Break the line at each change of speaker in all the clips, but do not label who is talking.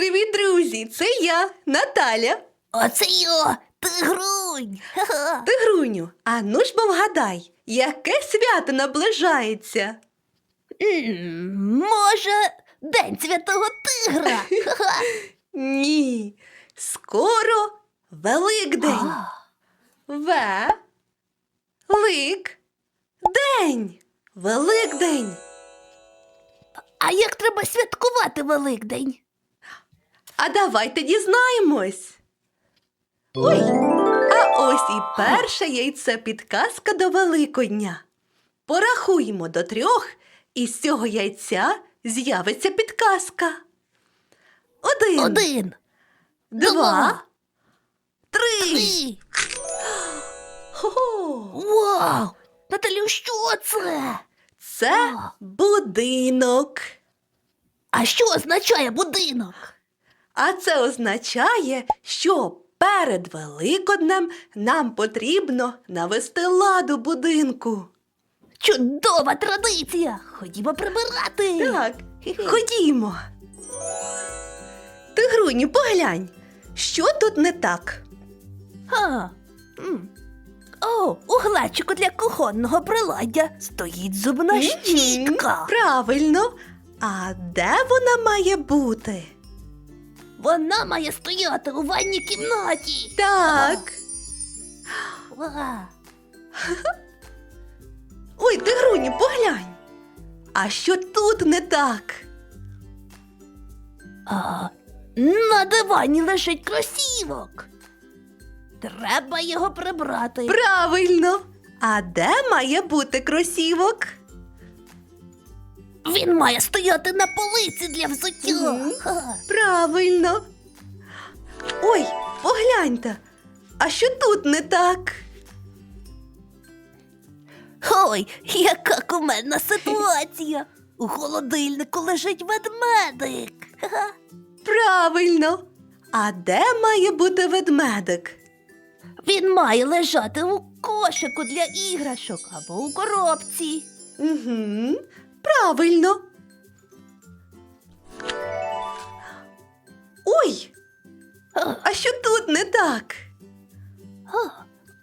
Привіт, друзі! Це я, Наталя.
Оце йо, тигрунь. Ха-ха.
Тигруню, а ну ж бо вгадай, яке свято наближається?
М, Може, День Святого Тигра. Ха-ха.
Ні. Скоро Великдень.
А,
Ве. Лик. День. Великдень.
А як треба святкувати Великдень?
А давайте дізнаємось. Ой, а ось і перше яйце підказка до Великодня. Порахуємо до трьох, і з цього яйця з'явиться підказка. Один,
Один,
два,
два,
три.
три.
Хо-хо.
Вау! Наталю, що це?
Це будинок.
А що означає будинок?
А це означає, що перед Великоднем нам потрібно навести ладу будинку.
Чудова традиція. Ходімо прибирати.
Так, ходімо. Тигруню, поглянь, що тут не так?
А, м. О, у глечику для кухонного приладдя стоїть зубна
Мгм,
щітка.
Правильно. А де вона має бути?
Вона має стояти у ванній кімнаті.
Так.
Ва.
Ой, тигруню, поглянь. А що тут не так?
А, на дивані лежить кросівок. Треба його прибрати.
Правильно. А де має бути кросівок?
Він має стояти на полиці для взуття.
Мгм.
Ха.
Правильно. Ой, погляньте. А що тут не так?
Ой, яка кумедна ситуація. У холодильнику лежить ведмедик. Ха-ха.
Правильно. А де має бути ведмедик?
Він має лежати у кошику для іграшок або у коробці.
Угу, правильно. Ой,
А,
що тут не так?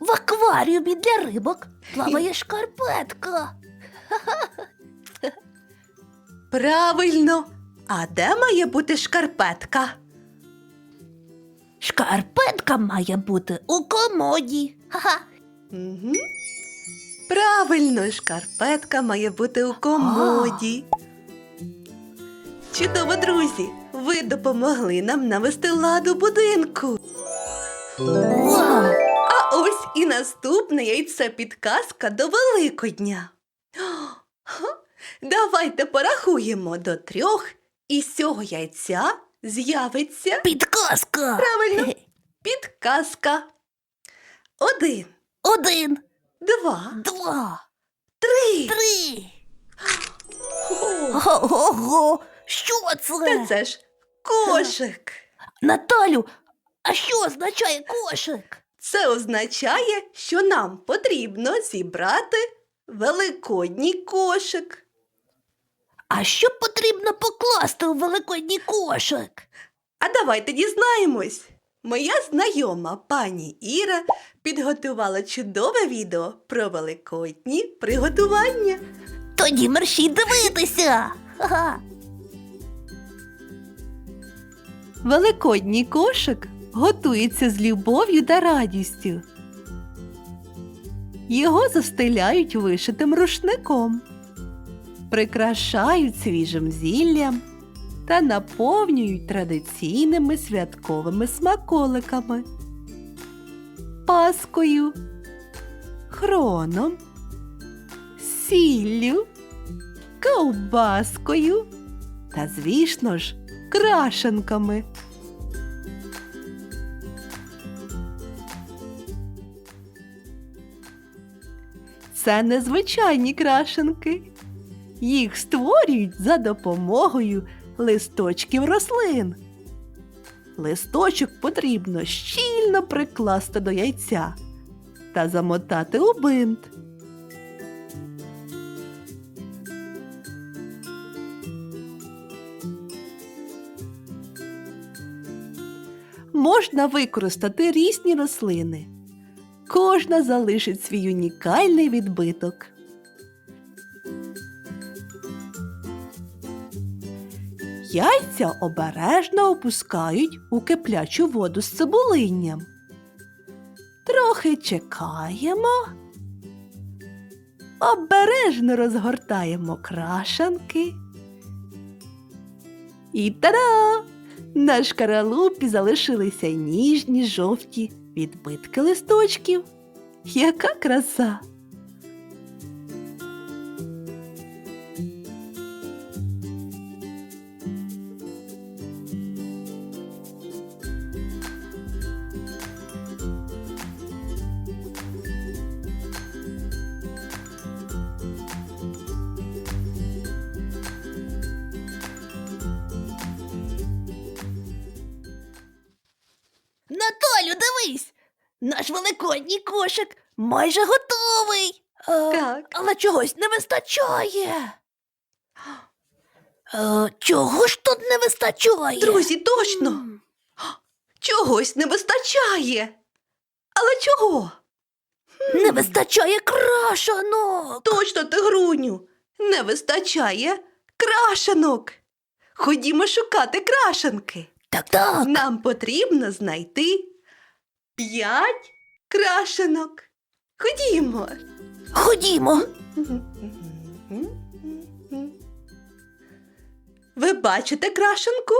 В акваріумі для рибок плаває шкарпетка.
Правильно. А де має бути шкарпетка?
Шкарпетка має бути у комоді. Ха-ха.
Угу. Правильно, шкарпетка має бути у комоді. Чудово, друзі! Ви допомогли нам навести ладу будинку. А ось і наступне яйце підказка до Великодня. Давайте порахуємо до трьох, і з цього яйця з'явиться
Підказка.
Правильно. Підказка. Один,
Один,
два,
два,
три.
три.
О,
Ого, що
Та
це?
це ж кошик.
Наталю, а що означає кошик?
Це означає, що нам потрібно зібрати великодній кошик.
А що потрібно покласти у великодній кошик?
А давайте дізнаємось. Моя знайома пані Іра підготувала чудове відео про великодні приготування.
Тоді мерщій дивитися. Ха-ха.
Великодній кошик готується з любов'ю та радістю. Його застеляють вишитим рушником, прикрашають свіжим зіллям та наповнюють традиційними святковими смаколиками, паскою, хроном, сіллю, ковбаскою та, звісно ж, крашенками. Це незвичайні крашенки. Їх створюють за допомогою листочків рослин. Листочок потрібно щільно прикласти до яйця та замотати у бинт. можна використати різні рослини. Кожна залишить свій унікальний відбиток. Яйця обережно опускають у киплячу воду з цибулинням. Трохи чекаємо. Обережно розгортаємо крашанки. І та-да! На шкаралупі залишилися ніжні жовті відбитки листочків. Яка краса!
Наталю, дивись! Наш великодній кошик майже готовий. Е,
Так.
Але чогось не вистачає. Е, чого ж тут не вистачає?
Друзі, точно,
М,
чогось не вистачає. Але чого?
Не вистачає крашанок.
Точно, тигруню, не вистачає крашенок. Ходімо шукати крашенки.
Так, так.
Нам потрібно знайти п'ять крашенок. Ходімо.
Ходімо.
Ви бачите крашенку?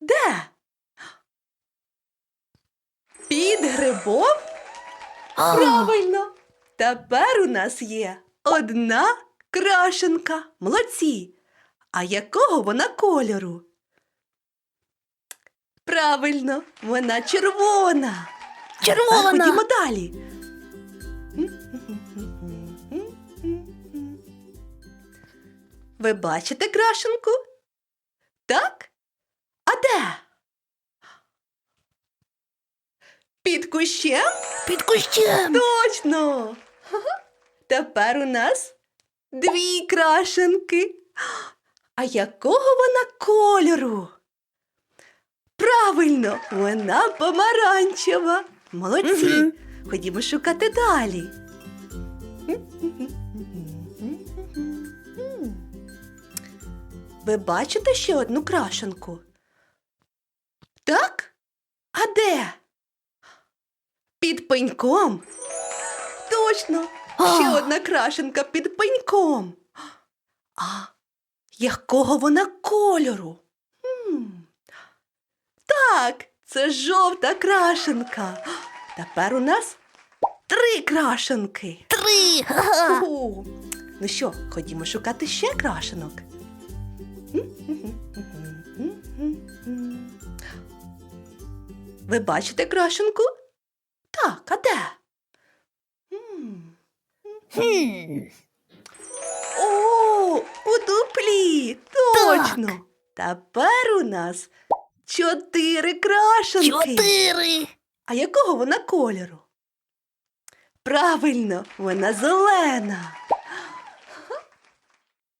Де? Під грибом?
А,
Правильно. Тепер у нас є одна крашенка. Молодці. А якого вона кольору? Правильно, вона червона.
Червона.
тепер ходімо далі. Ви бачите крашенку? Так? А де? Під кущем?
Під кущем.
Точно! Тепер у нас дві крашенки. А якого вона кольору? Правильно, вона помаранчева. Молодці.
Мгм.
Ходімо шукати далі. Ви бачите ще одну крашенку? Так? А де? Під пеньком. Точно, ще
А.
одна крашенка під пеньком. А якого вона кольору? Так, це жовта крашенка. Тепер у нас три крашенки.
Три.
О, Ну що, ходімо шукати ще крашенок. Ви бачите крашенку? Так, а де? О, у дуплі! Точно! Тепер у нас чотири крашенки.
Чотири.
А якого вона кольору? Правильно, вона зелена.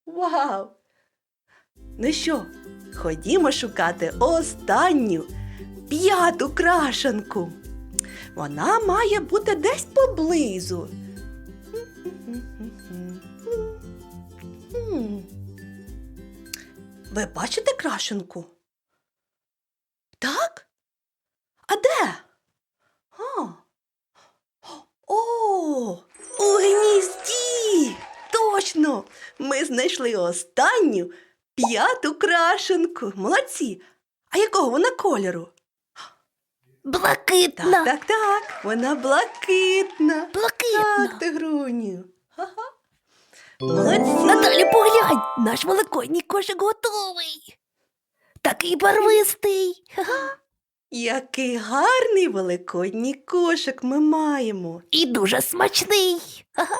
Вау! Ну що, ходімо шукати останню п'яту крашенку. Вона має бути десь поблизу. Ви бачите крашенку? Так? А де? А. О, у гнізді! Точно! Ми знайшли останню п'яту крашенку. Молодці! А якого вона кольору?
Блакитна.
Так, так, так. Вона блакитна.
Блакитна.
Так, тигруню. Ага. Молодці.
Наталі, поглянь, наш великодній кошик готовий. Такий барвистий. Ха-ха.
Який гарний великодній кошик ми маємо.
І дуже смачний. Ха-ха.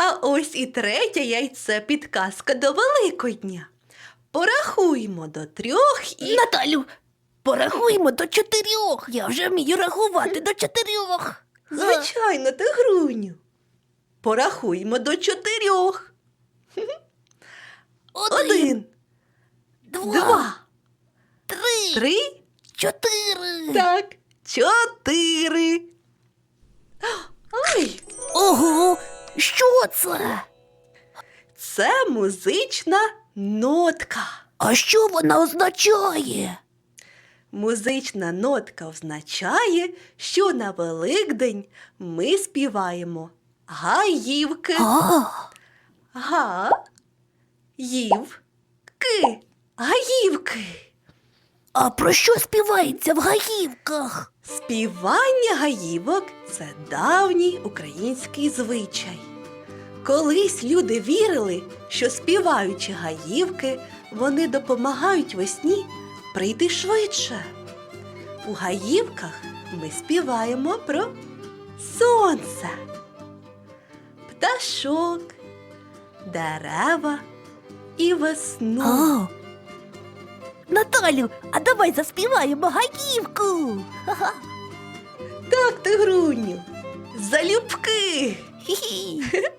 А ось і третє яйце підказка до Великодня. Порахуємо до трьох і.
Наталю, порахуємо до чотирьох. Я вже вмію рахувати до чотирьох.
Звичайно, тигруню. Порахуємо до чотирьох.
Один,
Один,
два,
Три.
Чотири.
Так. Чотири. Ой,
Ого, що це?
це музична нотка.
А що вона означає?
Музична нотка означає, що на Великдень ми співаємо гаївки.
А,
Га. Їв. Ки. Гаївки.
а про що співається в гаївках?
Співання гаївок це давній український звичай. Колись люди вірили, що співаючи гаївки, вони допомагають весні прийти швидше. У гаївках ми співаємо про сонце, пташок, дерева і весну.
А. Наталю, а давай заспіваємо гаївку. Ха-ха.
Так, тигруню, залюбки.
Хі-хі.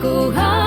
kocha.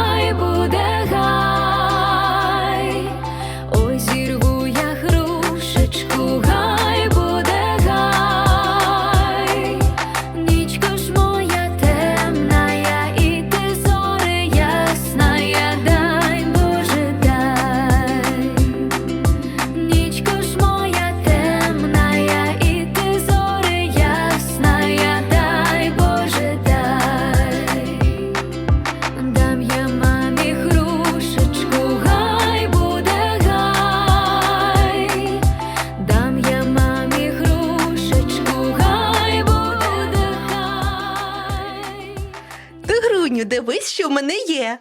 Дивись, що в мене є.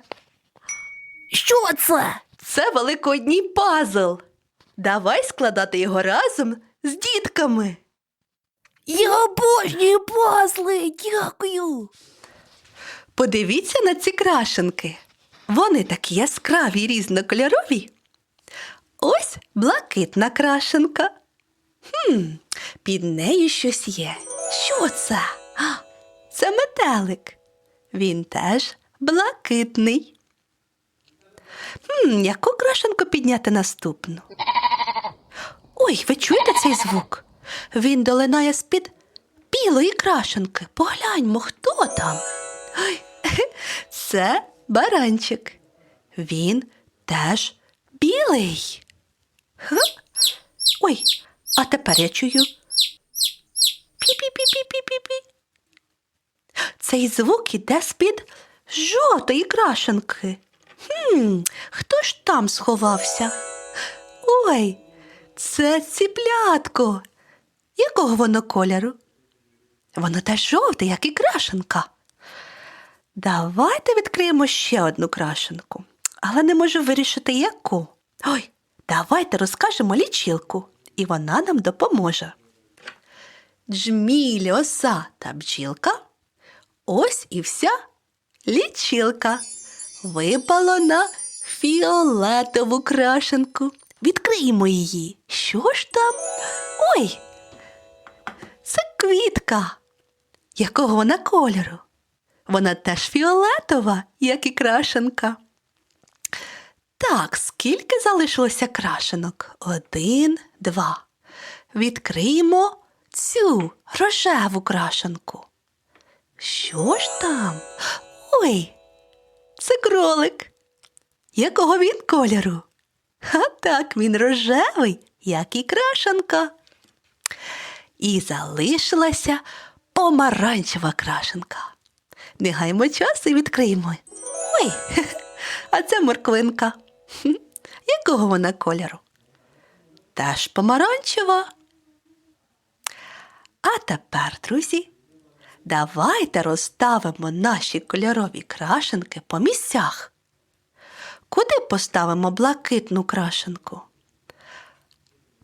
Що це?
Це великодній пазл. Давай складати його разом з дітками.
Я обожнюю пазли, дякую.
Подивіться на ці крашенки. Вони такі яскраві й різнокольорові. Ось блакитна крашенка. Хм, під нею щось є. Що це? Це метелик. Він теж блакитний. Хм, яку крашенку підняти наступну? Ой, ви чуєте цей звук? Він долинає з-під білої крашенки. Погляньмо, хто там. Ой, це баранчик. Він теж білий. Ой, а тепер я чую. Пі-пі-пі-пі-пі-пі-пі. Цей звук іде з-під жовтої крашенки. Хм, хто ж там сховався? Ой, це ціплятко. Якого воно кольору? Воно теж жовте, як і крашенка. Давайте відкриємо ще одну крашенку, але не можу вирішити яку. Ой, давайте розкажемо лічилку, і вона нам допоможе. Джміль, оса та бджілка. Ось і вся лічилка. Випало на фіолетову крашенку. Відкриємо її. Що ж там? Ой, це квітка. Якого вона кольору? Вона теж фіолетова, як і крашенка. Так, скільки залишилося крашенок? Один, два. Відкриємо цю рожеву крашенку. Що ж там? Ой, це кролик. Якого він кольору? А так, він рожевий, як і крашенка. І залишилася помаранчева крашенка. Не гаймо час і відкриємо. Ой, а це морквинка. Якого вона кольору? Теж помаранчева. А тепер, друзі, давайте розставимо наші кольорові крашенки по місцях. Куди поставимо блакитну крашенку?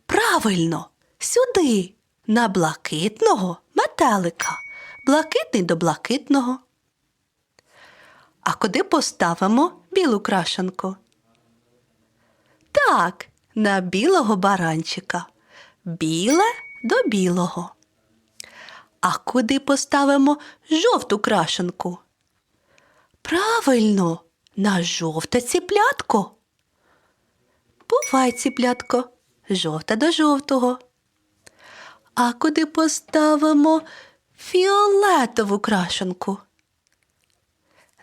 Правильно, сюди, на блакитного метелика. Блакитний до блакитного. А куди поставимо білу крашенку? Так, на білого баранчика. Біле до білого. А куди поставимо жовту крашенку? Правильно, на жовте ціплятко. Бувай, ціплятко, жовта до жовтого. А куди поставимо фіолетову крашенку?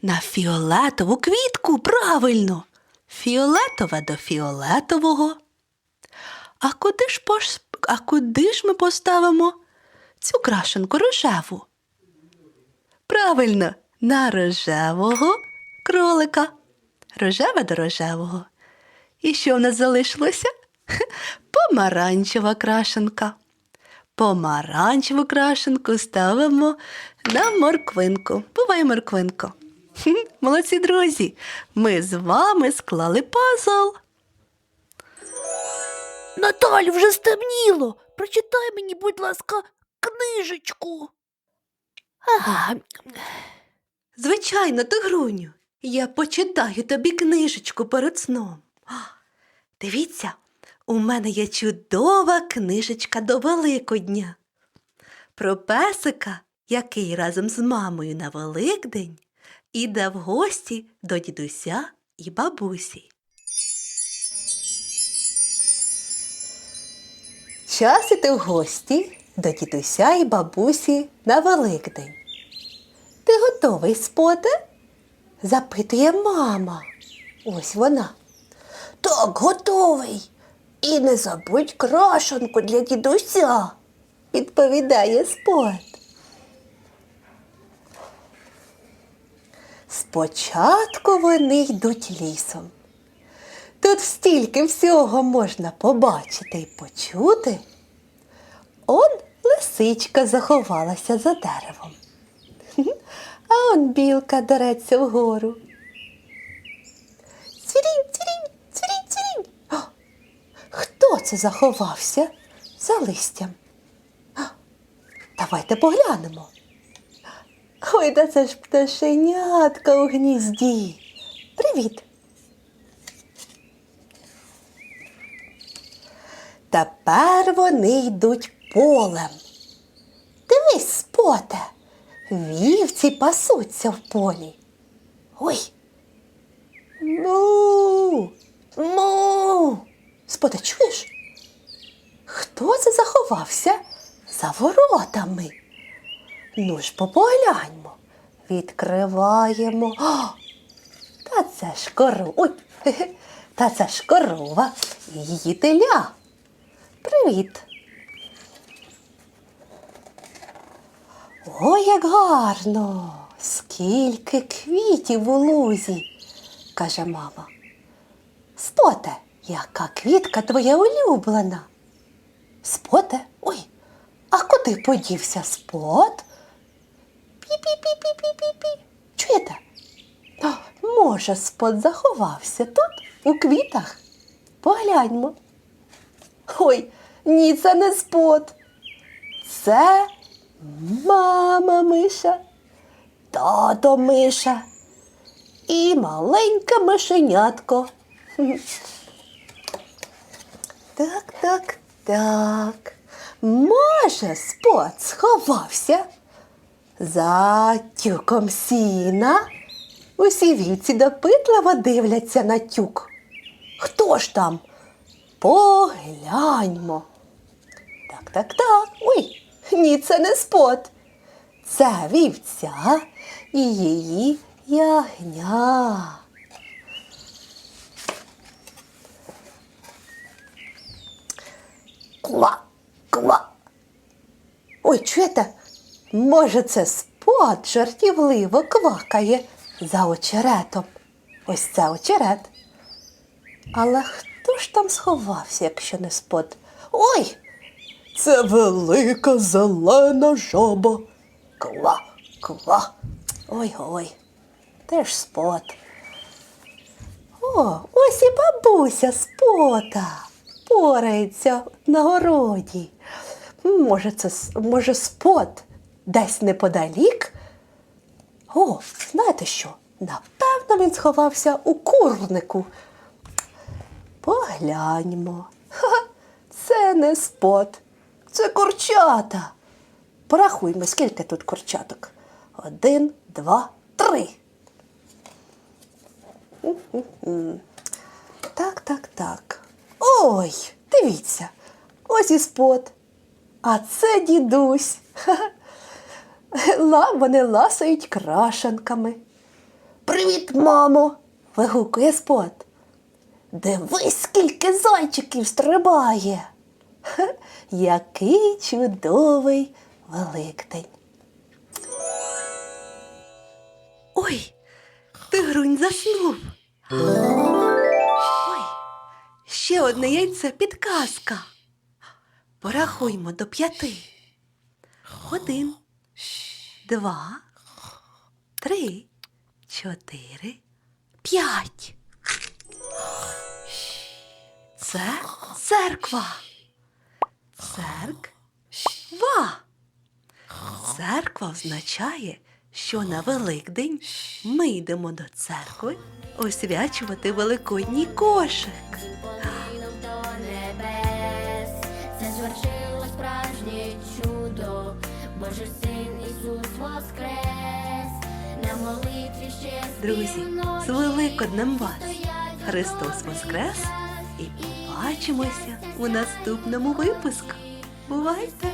На фіолетову квітку, правильно. Фіолетове до фіолетового. А куди ж пош... а куди ж ми поставимо цю крашенку рожеву? Правильно, на рожевого кролика. Рожеве до рожевого. І що в нас залишилося? Помаранчева крашенка. Помаранчеву крашенку ставимо на морквинку. Бувай, морквинко. Молодці друзі! Ми з вами склали пазл.
Наталю, вже стемніло. Прочитай мені, будь ласка, книжечку. Ага,
Звичайно, Тигруню, я почитаю тобі книжечку перед сном. Дивіться, у мене є чудова книжечка до Великодня. Про песика, який разом з мамою на Великдень іде в гості до дідуся і бабусі. Час іти в гості до дідуся і бабусі на Великдень. Ти готовий споте? запитує мама. Ось вона. Так, готовий. І не забудь крашенку для дідуся, відповідає спот. Спочатку вони йдуть лісом. Тут стільки всього можна побачити і почути. Он лисичка заховалася за деревом. А он білка дереться вгору. Цвірінь, цвірінь, цвірінь, цвірінь. Хто це заховався за листям? Давайте поглянемо. Ой, та це ж пташенятка у гнізді. Привіт. Тепер вони йдуть полем. Дивись, споте, вівці пасуться в полі. Ой. Ну, ну. Споте, чуєш? Хто це заховався за воротами? Ну ж, попогляньмо. Відкриваємо. О, Та це ж корова. Та це ж корова і її теля. Привіт. Ой, як гарно! Скільки квітів у лузі, каже мама. Споте, яка квітка твоя улюблена? Споте? Ой, а куди подівся спот? Пі-пі-пі-пі-пі-пі-пі. Чуєте? А, може, спот заховався тут, у квітах? Погляньмо. Ой, ні, це не спот. Це мама миша, тато миша і маленьке мишенятко. Так, так, так. Може, спот сховався за тюком сіна. Усі вівці допитливо дивляться на тюк. Хто ж там? Погляньмо. Так, так, так. Ой, ні, це не спот. Це вівця і її ягня. Ква, ква. Ой, чуєте? Може, це спот жартівливо квакає за очеретом. Ось це очерет. Але хто ж там сховався, якщо не спот? Ой! Це велика зелена жаба. Ква, ква. Ой-ой. Теж спот. О, ось і бабуся спота. Порається на городі. Може, це може спот десь неподалік? О, знаєте що? Напевно, він сховався у курнику. Погляньмо. Ха, це не спот, це курчата. Порахуймо, скільки тут курчаток. Один, два, три. Так, так, так. Ой, дивіться, ось і спот. А це дідусь. Ла, вони ласають крашенками. Привіт, мамо! вигукує спот. Дивись, скільки зайчиків стрибає. Ха, який чудовий Великдень. Ой, тигрунь заснув. Ой, ще одне яйце підказка. Порахуймо до п'яти. Один, два, три, чотири, п'ять. Це церква. Церква. Церква означає, що на Великдень ми йдемо до церкви освячувати великодній кошик.
Божий син Ісус воскрес, на молитві ще
Друзі, з Великоднем вас! Христос Воскрес! І побачимося у наступному випуску. Бувайте!